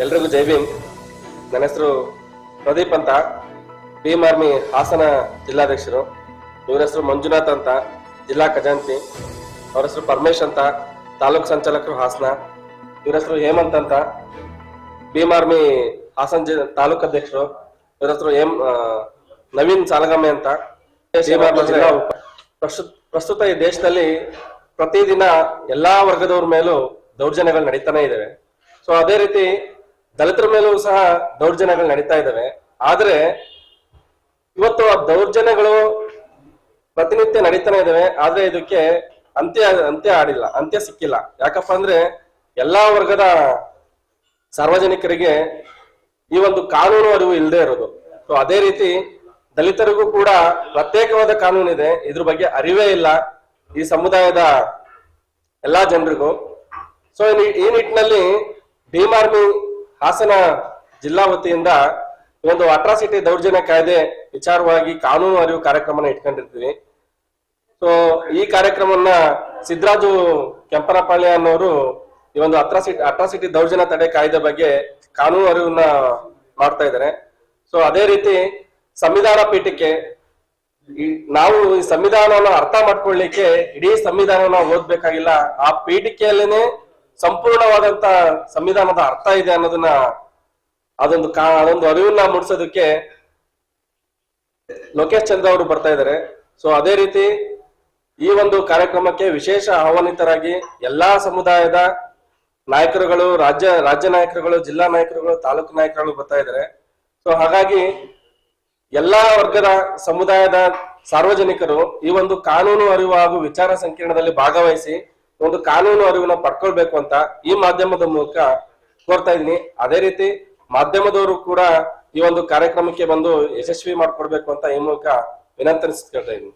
ಎಲ್ರಿಗೂ ಜೈ ಭೀಮ್. ನನ್ನ ಹೆಸರು ಪ್ರದೀಪ್ ಅಂತ. ಭೀಮ್ ಆರ್ಮಿ ಹಾಸನ ಜಿಲ್ಲಾಧ್ಯಕ್ಷರು. ಇವ್ರ ಹೆಸರು ಮಂಜುನಾಥ್ ಅಂತ, ಜಿಲ್ಲಾ ಖಜಾಂತಿ ಅವ್ರ ಹೆಸರು ಪರಮೇಶ್ ಅಂತ, ತಾಲೂಕ್ ಸಂಚಾಲಕರು ಹಾಸನ. ಇವ್ರ ಹೆಸರು ಹೇಮಂತ್ ಅಂತ. ಭೀಮ್ ಆರ್ಮಿ ಹಾಸನ ಜಿ, ತಾಲೂಕು ಅಧ್ಯಕ್ಷರು. ಇವ್ರ ಹೆಸರು ಹೇಮ್ ನವೀನ್ ಸಾಲಗಮ್ಮೆ ಅಂತ. ಭೀಮ್ ಪ್ರಸ್ತುತ ಪ್ರಸ್ತುತ ಈ ದೇಶದಲ್ಲಿ ಪ್ರತಿದಿನ ಎಲ್ಲಾ ವರ್ಗದವ್ರ ಮೇಲೂ ದೌರ್ಜನ್ಯಗಳು ನಡೀತಾನೆ ಇದ್ದಾವೆ ಸೊ ಅದೇ ರೀತಿ ದಲಿತರ ಮೇಲೂ ಸಹ ದೌರ್ಜನ್ಯಗಳು ನಡೀತಾ ಇದ್ದಾವೆ. ಆದ್ರೆ ಇವತ್ತು ಆ ದೌರ್ಜನ್ಯಗಳು ಪ್ರತಿನಿತ್ಯ ನಡೀತಾನೆ ಇದಾವೆ ಆದ್ರೆ ಇದಕ್ಕೆ ಅಂತ್ಯ ಅಂತ್ಯ ಆಡಿಲ್ಲ, ಅಂತ್ಯ ಸಿಕ್ಕಿಲ್ಲ. ಯಾಕಪ್ಪ ಅಂದ್ರೆ ಎಲ್ಲಾ ವರ್ಗದ ಸಾರ್ವಜನಿಕರಿಗೆ ಈ ಒಂದು ಕಾನೂನು ಅರಿವು ಇಲ್ಲದೆ ಇರೋದು. ಸೊ ಅದೇ ರೀತಿ ದಲಿತರಿಗೂ ಕೂಡ ಪ್ರತ್ಯೇಕವಾದ ಕಾನೂನು ಇದೆ. ಇದ್ರ ಬಗ್ಗೆ ಅರಿವೇ ಇಲ್ಲ ಈ ಸಮುದಾಯದ ಎಲ್ಲಾ ಜನರಿಗೂ. ಸೊ ಈ ನಿಟ್ಟಿನಲ್ಲಿ ಭೀಮಾರ್ಮಿ ಹಾಸನ ಜಿಲ್ಲಾ ವತಿಯಿಂದ ಒಂದು ಅಟ್ರಾಸಿಟಿ ದೌರ್ಜನ್ಯ ಕಾಯ್ದೆ ವಿಚಾರವಾಗಿ ಕಾನೂನು ಅರಿವು ಕಾರ್ಯಕ್ರಮನ ಇಟ್ಕೊಂಡಿರ್ತೀವಿ. ಸೊ ಈ ಕಾರ್ಯಕ್ರಮವನ್ನ ಸಿದ್ದರಾಜು ಕೆಂಪನಪಾಳ್ಯ ಅನ್ನೋರು ಈ ಒಂದು ಅಟ್ರಾಸಿಟಿ ಅಟ್ರಾಸಿಟಿ ದೌರ್ಜನ್ಯ ತಡೆ ಕಾಯ್ದೆ ಬಗ್ಗೆ ಕಾನೂನು ಅರಿವನ್ನ ಮಾಡ್ತಾ ಇದ್ದಾರೆ. ಸೊ ಅದೇ ರೀತಿ ಸಂವಿಧಾನ ಪೀಠಕ್ಕೆ ನಾವು ಈ ಸಂವಿಧಾನವನ್ನ ಅರ್ಥ ಮಾಡ್ಕೊಳ್ಳಿಕ್ಕೆ ಇಡೀ ಸಂವಿಧಾನವನ್ನ ಓದ್ಬೇಕಾಗಿಲ್ಲ. ಆ ಪೀಠಿಕೆಯಲ್ಲೇನೆ ಸಂಪೂರ್ಣವಾದಂತ ಸಂವಿಧಾನದ ಅರ್ಥ ಇದೆ ಅನ್ನೋದನ್ನ ಅದೊಂದು ಕಾ, ಅದೊಂದು ಅರಿವನ್ನ ಮೂಡಿಸೋದಕ್ಕೆ ಲೋಕೇಶ್ ಚಂದ್ರ ಅವರು ಬರ್ತಾ ಇದ್ದಾರೆ. ಸೊ ಅದೇ ರೀತಿ ಈ ಒಂದು ಕಾರ್ಯಕ್ರಮಕ್ಕೆ ವಿಶೇಷ ಆಹ್ವಾನಿತರಾಗಿ ಎಲ್ಲಾ ಸಮುದಾಯದ ನಾಯಕರುಗಳು, ರಾಜ್ಯ ರಾಜ್ಯ ನಾಯಕರುಗಳು, ಜಿಲ್ಲಾ ನಾಯಕರುಗಳು, ತಾಲೂಕು ನಾಯಕರುಗಳು ಬರ್ತಾ ಇದ್ದಾರೆ. ಸೊ ಹಾಗಾಗಿ ಎಲ್ಲಾ ವರ್ಗದ ಸಮುದಾಯದ ಸಾರ್ವಜನಿಕರು ಈ ಒಂದು ಕಾನೂನು ಅರಿವು ಹಾಗೂ ವಿಚಾರ ಸಂಕಿರಣದಲ್ಲಿ ಭಾಗವಹಿಸಿ ಒಂದು ಕಾನೂನು ಅರಿವನ್ನ ಪಡ್ಕೊಳ್ಬೇಕು ಅಂತ ಈ ಮಾಧ್ಯಮದ ಮೂಲಕ ಕೋರ್ತಾ ಇದ್ದೀನಿ. ಅದೇ ರೀತಿ ಮಾಧ್ಯಮದವರು ಕೂಡ ಈ ಒಂದು ಕಾರ್ಯಕ್ರಮಕ್ಕೆ ಬಂದು ಯಶಸ್ವಿ ಮಾಡ್ಕೊಡ್ಬೇಕು ಅಂತ ಈ ಮೂಲಕ ವಿನಂತಿಸ್ಕೊಳ್ತಾ ಇದ್ದೀನಿ.